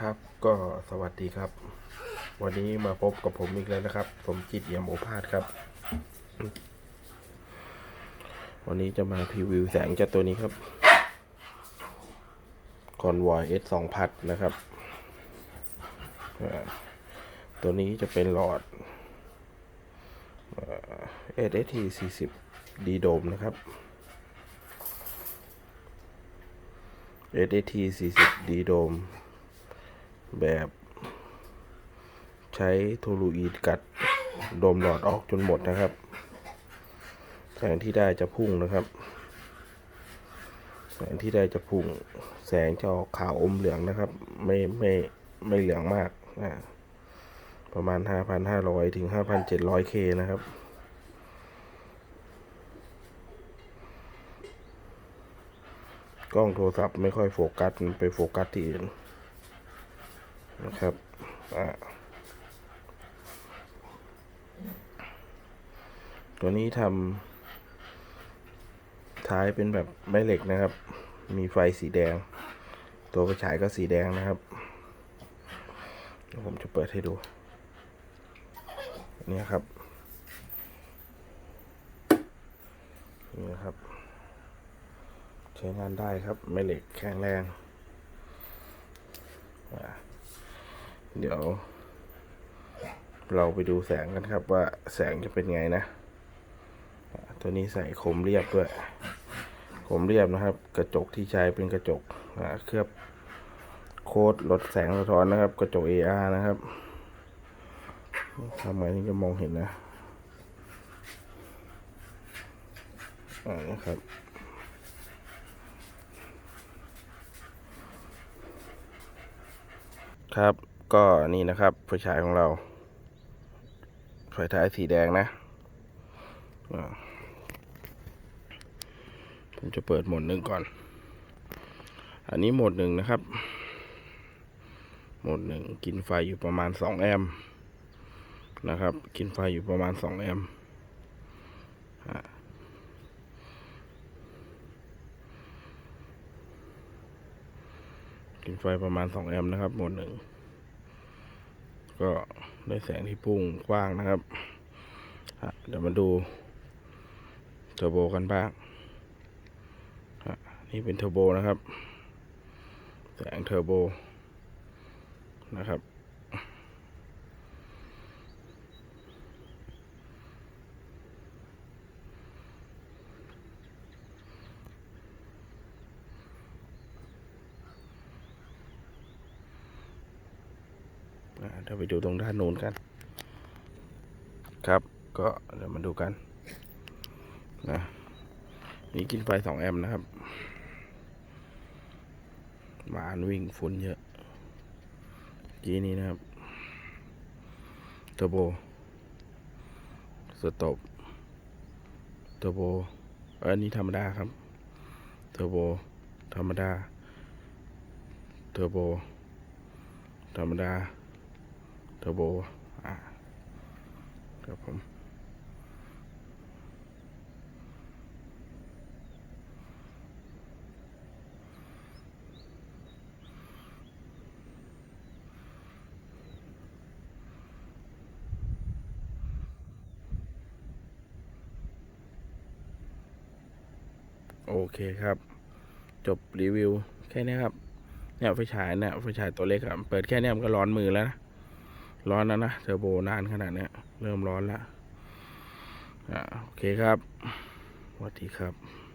ครับก็สวัสดีครับ วันนี้มาพบกับผมอีกแล้วนะครับ ผมจิตเอี่ยมโอภาสครับ วันนี้จะมาพรีวิวแสงจากตัวนี้ครับ Convoy S 2พัดนะครับ ตัวนี้จะเป็นหลอดเอสเอที40 D โดมนะครับ SAT 40 D โดม แบบใช้โทลูอีดกัดโดมหลอดออกจนหมดนะครับแสงที่ได้จะพุ่งนะครับ แสงที่ได้จะพุ่ง แสงจะออกขาวอมเหลืองนะครับ ไม่ไม่ไม่เหลืองมากนะประมาณ 5,500 ถึง 5,700K นะครับ กล้องโทรศัพท์ไม่ค่อยโฟกัส มันไปโฟกัสที่อื่น นะครับตัวนี้ทำท้ายเป็นแบบแม่เหล็กนะครับ มีไฟสีแดง ตัวไฟฉายก็สีแดงนะครับเดี๋ยวผมจะเปิดให้ดูเนี่ยครับ นี่ครับ ใช้งานได้ครับแม่เหล็กแข็งแรงอ่า เดี๋ยว เราไปดูแสงกันครับว่าแสงจะเป็นไงนะ ตัวนี้ใส่คมเรียบด้วยคมเรียบนะครับ กระจกที่ใช้เป็นกระจกเคลือบโคดลดแสงสะท้อนนะครับ กระจก AR นะครับทำไงถึงจะมองเห็นนะอ่านะครับครับ ก็นี่นะครับไฟฉายของเราไฟท้ายสีแดงนะผมจะเปิดโหมดหนึ่งก่อน อันนี้โหมดหนึ่งนะครับ โหมดหนึ่งกินไฟอยู่ประมาณสองแอมป์นะครับ กินไฟอยู่ประมาณสองแอมป์กินไฟประมาณสองแอมป์นะครับโหมดหนึ่ง ก็ได้แสงที่พุ่งกว้างนะครับเดี๋ยวมาดูเทอร์โบกันบ้างนี่เป็นเทอร์โบนะครับ แสงเทอร์โบนะครับ อ่า เดี๋ยวไปดูตรงด้านโน้นกัน ครับ ก็เดี๋ยวมาดูกันนะนี่กินไฟสองแอมป์นะครับมานวิ่งฝุ่นเยอะจีนี้นะครับเทอร์โบสต็อปเทอร์โบอันนี้ธรรมดาครับเทอร์โบธรรมดาเทอร์โบธรรมดา เทอร์โบอ่าครับผมโอเคครับ จบรีวิว แค่นี้ครับ เนี่ยไฟฉายเนี่ยไฟฉายตัวเล็กอะเปิดแค่เนี้ยมันก็ร้อนมือแล้วนะ ร้อนแล้วนะเทอร์โบนานขนาดนี้เริ่มร้อนแล้วอ่าโอเคครับสวัสดีครับ